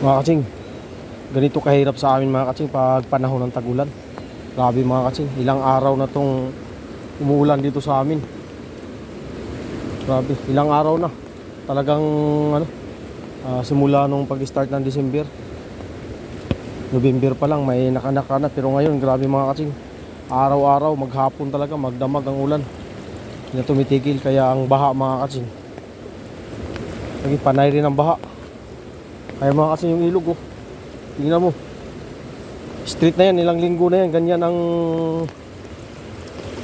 Mga katsing, ganito kahirap sa amin mga katsing pag panahon ng tagulan. Grabe mga katsing, ilang araw na tong umuulan dito sa amin. Grabe, ilang araw na. Talagang ano, ah, simula nung pag-start ng December. November pa lang may nakanaka na pero ngayon grabe mga katsing. Araw-araw, maghapon talaga, magdamag ang ulan. Hindi na tumitigil kaya ang baha mga katsing. Lagi panay rin ang baha. Kaya mga kasi yung ilog oh. Tingnan mo. Street na yan, ilang linggo na yan. Ganyan ang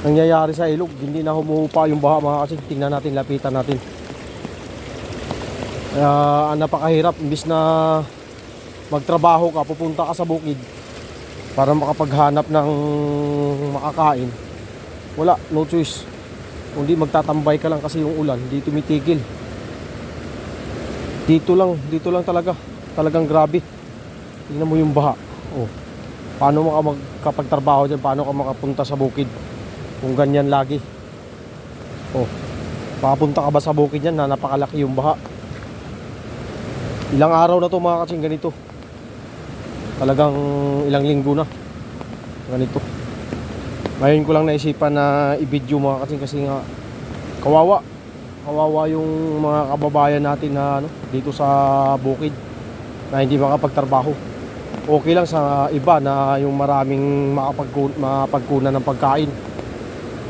nangyayari sa ilog. Hindi na humuhupa yung baha mga kasi. Tingnan natin, lapitan natin. Kaya ang napakahirap. Imbis na magtrabaho ka, pupunta ka sa bukid para makapaghanap ng makakain. Wala, no choice. Kundi magtatambay ka lang kasi yung ulan, hindi tumitigil. Dito lang, dito lang talaga. Talagang grabe. Tingnan mo yung baha. Oh. Paano mo ka magkapagtrabaho dyan? Paano ka makapunta sa bukid? Kung ganyan lagi. Oh. Makapunta ka ba sa bukid yan na napakalaki yung baha? Ilang araw na to mga katsing ganito. Talagang ilang linggo na. Ganito. Ngayon ko lang naisipan na i-video mga katsing kasi nga kawawa kawawa yung mga kababayan natin na ano, dito sa bukid na hindi makapagtrabaho. Okay lang sa iba na yung maraming makapagkun makapagkunan ng pagkain.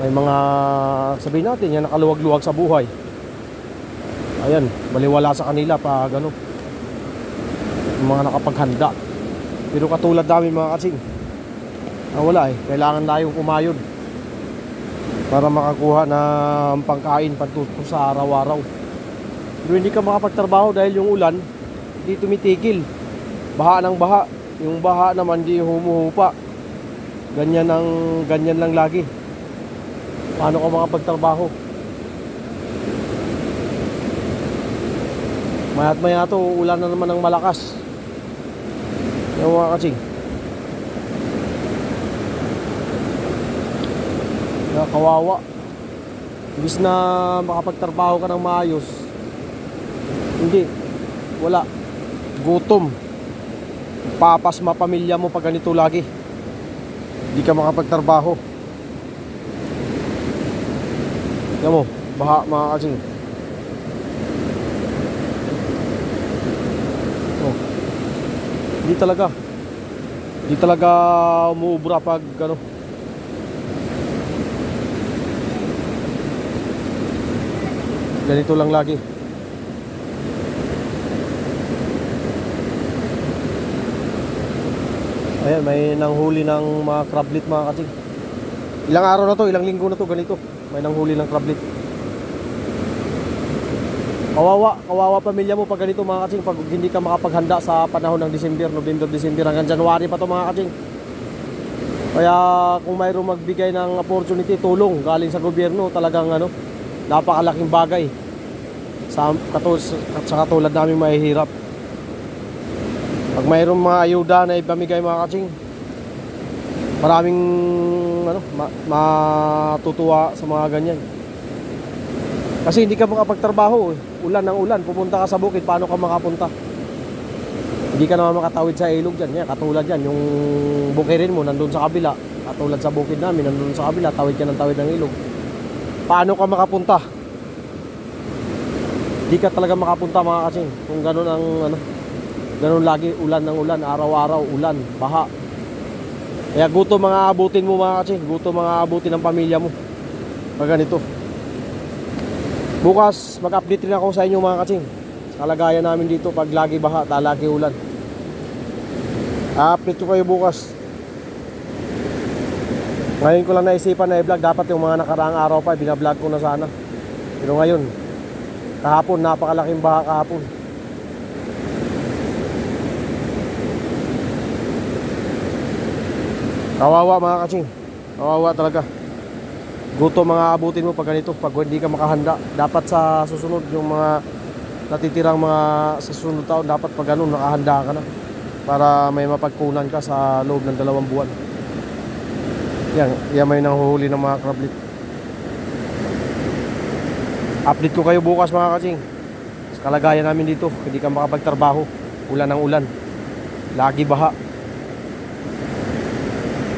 May mga sabihin natin yan nakaluwag-luwag sa buhay. Ayan, baliwala sa kanila pag ano yung mga nakapaghanda. Pero katulad namin mga kasing ah, wala eh, kailangan tayong kumayod para makakuha ng pangkain pantustos sa araw-araw. Pero hindi ka makapagtrabaho dahil yung ulan hindi tumitigil. Baha ng baha. Yung baha naman di humuhupa. Ganyan ang ganyan lang lagi. Paano ka makapagtrabaho? Mayat maya to, ulan na naman ng malakas. Yung mga katsing. Kaya kawawa. Imbis na makapagtrabaho ka ng maayos, hindi. Wala. Gutom. Papas pamilya mo pag ganito lagi. Hindi ka makapagtrabaho. Tingnan mo, baha mga kasing. Oh. Hindi talaga. Hindi talaga umuubra pag ano, Ganito lang lagi. Ayan, may nanghuli ng mga crablet mga kating. Ilang araw na to, ilang linggo na to, ganito. May nanghuli ng crablet. Kawawa, kawawa pamilya mo pag ganito mga kating, pag hindi ka makapaghanda sa panahon ng December, November, December, hanggang January pa to mga kating. Kaya kung mayroong magbigay ng opportunity, tulong galing sa gobyerno, talagang ano, napakalaking bagay sa, katul sa katulad namin mahihirap. Pag mayroong mga ayuda na ipamigay mga katsing, maraming ano, ma- matutuwa sa mga ganyan. Kasi hindi ka makapagtrabaho, eh. ulan ng ulan, pupunta ka sa bukid, paano ka makapunta? Hindi ka naman makatawid sa ilog dyan. Yan, katulad yan, yung bukirin mo nandun sa kabila. Katulad sa bukid namin, nandun sa kabila, tawid ka ng tawid ng ilog. Paano ka makapunta? Di ka talaga makapunta mga kasing kung ganun ang ano, ganun lagi ulan ng ulan, araw-araw ulan, baha. Kaya guto mga abutin mo mga kasing, guto mga abutin ng pamilya mo. Pag ganito. Bukas mag-update rin ako sa inyo mga kasing. Kalagayan namin dito pag lagi baha, ta lagi ulan. Update ko kayo bukas. Ngayon ko lang naisipan na i-vlog. Dapat yung mga nakaraang araw pa, binablog ko na sana. Pero ngayon, kahapon, napakalaking baha kahapon. Kawawa mga katsing. Kawawa talaga. Guto mga abutin mo pag ganito, pag hindi ka makahanda. Dapat sa susunod, yung mga natitirang mga sa susunod taon, dapat pag ganun, nakahanda ka na. Para may mapagkunan ka sa loob ng dalawang buwan. Yan, yan may nanghuhuli ng mga crablet. Update ko kayo bukas mga katsing. Sa kalagayan namin dito, hindi ka makapagtrabaho. ulan ng ulan lagi baha